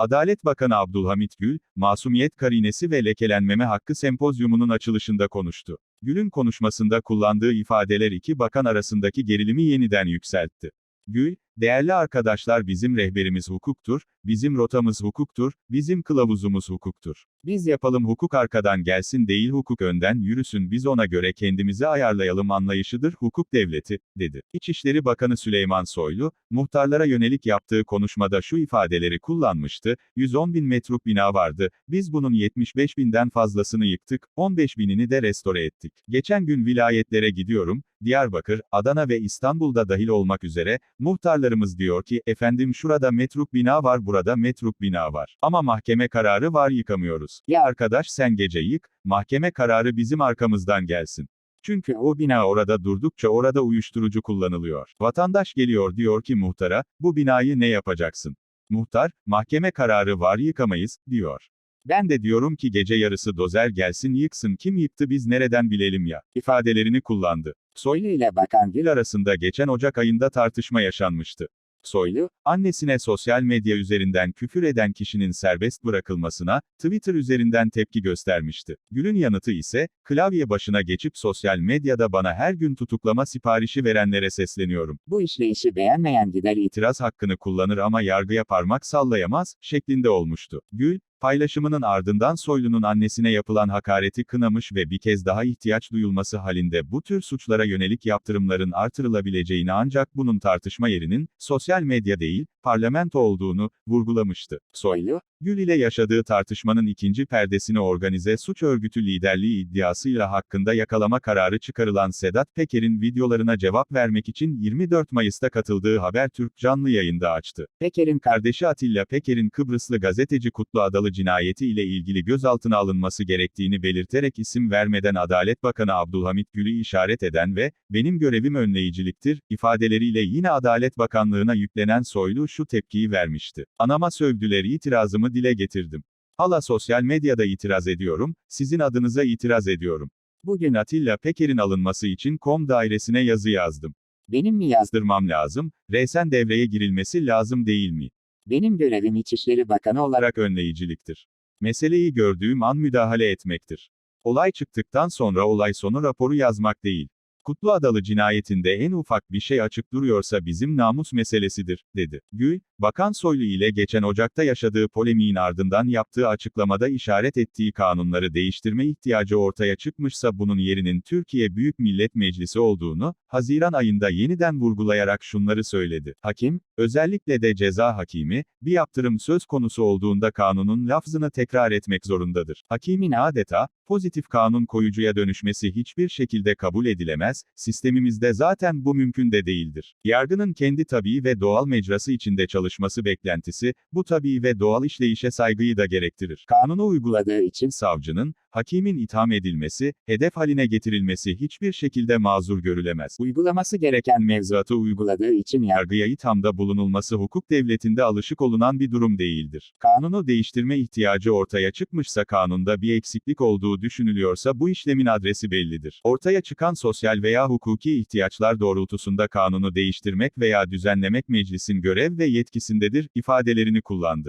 Adalet Bakanı Abdülhamit Gül, masumiyet karinesi ve lekelenmeme hakkı sempozyumunun açılışında konuştu. Gül'ün konuşmasında kullandığı ifadeler iki bakan arasındaki gerilimi yeniden yükseltti. Gül, değerli arkadaşlar bizim rehberimiz hukuktur, bizim rotamız hukuktur, bizim kılavuzumuz hukuktur. Biz yapalım hukuk arkadan gelsin değil hukuk önden yürüsün biz ona göre kendimizi ayarlayalım anlayışıdır hukuk devleti, dedi. İçişleri Bakanı Süleyman Soylu, muhtarlara yönelik yaptığı konuşmada şu ifadeleri kullanmıştı, 110 bin metruk bina vardı, biz bunun 75 binden fazlasını yıktık, 15 binini de restore ettik. Geçen gün vilayetlere gidiyorum, Diyarbakır, Adana ve İstanbul'da dahil olmak üzere, muhtarlarımız diyor ki, efendim şurada metruk bina var burada metruk bina var. Ama mahkeme kararı var yıkamıyoruz. Ya arkadaş sen gece yık, mahkeme kararı bizim arkamızdan gelsin. Çünkü o bina orada durdukça orada uyuşturucu kullanılıyor. Vatandaş geliyor diyor ki muhtara, bu binayı ne yapacaksın? Muhtar, mahkeme kararı var yıkamayız, diyor. Ben de diyorum ki gece yarısı dozer gelsin yıksın kim yıktı biz nereden bilelim ya, ifadelerini kullandı. Soylu ile Bakan Gül arasında geçen Ocak ayında tartışma yaşanmıştı. Soylu, annesine sosyal medya üzerinden küfür eden kişinin serbest bırakılmasına, Twitter üzerinden tepki göstermişti. Gül'ün yanıtı ise, klavye başına geçip sosyal medyada bana her gün tutuklama siparişi verenlere sesleniyorum. Bu işleyişi beğenmeyen gider itiraz hakkını kullanır ama yargıya parmak sallayamaz, şeklinde olmuştu. Gül, Paylaşımının ardından Soylu'nun annesine yapılan hakareti kınamış ve bir kez daha ihtiyaç duyulması halinde bu tür suçlara yönelik yaptırımların artırılabileceğini ancak bunun tartışma yerinin, sosyal medya değil, parlamento olduğunu, vurgulamıştı. Soylu, Gül ile yaşadığı tartışmanın ikinci perdesini organize suç örgütü liderliği iddiasıyla hakkında yakalama kararı çıkarılan Sedat Peker'in videolarına cevap vermek için 24 Mayıs'ta katıldığı Habertürk canlı yayında açtı. Peker'in kardeşi Atilla Peker'in Kıbrıslı gazeteci Kutlu Adalı cinayeti ile ilgili gözaltına alınması gerektiğini belirterek isim vermeden Adalet Bakanı Abdülhamit Gül'ü işaret eden ve, benim görevim önleyiciliktir, ifadeleriyle yine Adalet Bakanlığına yüklenen Soylu şu tepkiyi vermişti. Anama sövdüler itirazımı dile getirdim. Hala sosyal medyada itiraz ediyorum, sizin adınıza itiraz ediyorum. Bugün Atilla Peker'in alınması için kom dairesine yazı yazdım. Benim mi yazdırmam lazım, resen devreye girilmesi lazım değil mi? Benim görevim İçişleri Bakanı olarak önleyiciliktir. Meseleyi gördüğüm an müdahale etmektir. Olay çıktıktan sonra olay sonu raporu yazmak değil. Kutlu Adalı cinayetinde en ufak bir şey açık duruyorsa bizim namus meselesidir, dedi. Gül, Bakan Soylu ile geçen Ocak'ta yaşadığı polemiğin ardından yaptığı açıklamada işaret ettiği kanunları değiştirme ihtiyacı ortaya çıkmışsa bunun yerinin Türkiye Büyük Millet Meclisi olduğunu, Haziran ayında yeniden vurgulayarak şunları söyledi. Hakim, özellikle de ceza hakimi, bir yaptırım söz konusu olduğunda kanunun lafzını tekrar etmek zorundadır. Hakimin adeta, pozitif kanun koyucuya dönüşmesi hiçbir şekilde kabul edilemez, sistemimizde zaten bu mümkün de değildir. Yargının kendi tabii ve doğal mecrası içinde çalışması beklentisi, bu tabii ve doğal işleyişe saygıyı da gerektirir. Kanunu uyguladığı için savcının, hakimin itham edilmesi, hedef haline getirilmesi hiçbir şekilde mazur görülemez. Uygulaması gereken mevzuatı uyguladığı için yargıya ithamda bulunulması hukuk devletinde alışık olunan bir durum değildir. Kanunu değiştirme ihtiyacı ortaya çıkmışsa kanunda bir eksiklik olduğu düşünülüyorsa bu işlemin adresi bellidir. Ortaya çıkan sosyal veya hukuki ihtiyaçlar doğrultusunda kanunu değiştirmek veya düzenlemek meclisin görev ve yetkisindedir, ifadelerini kullandı.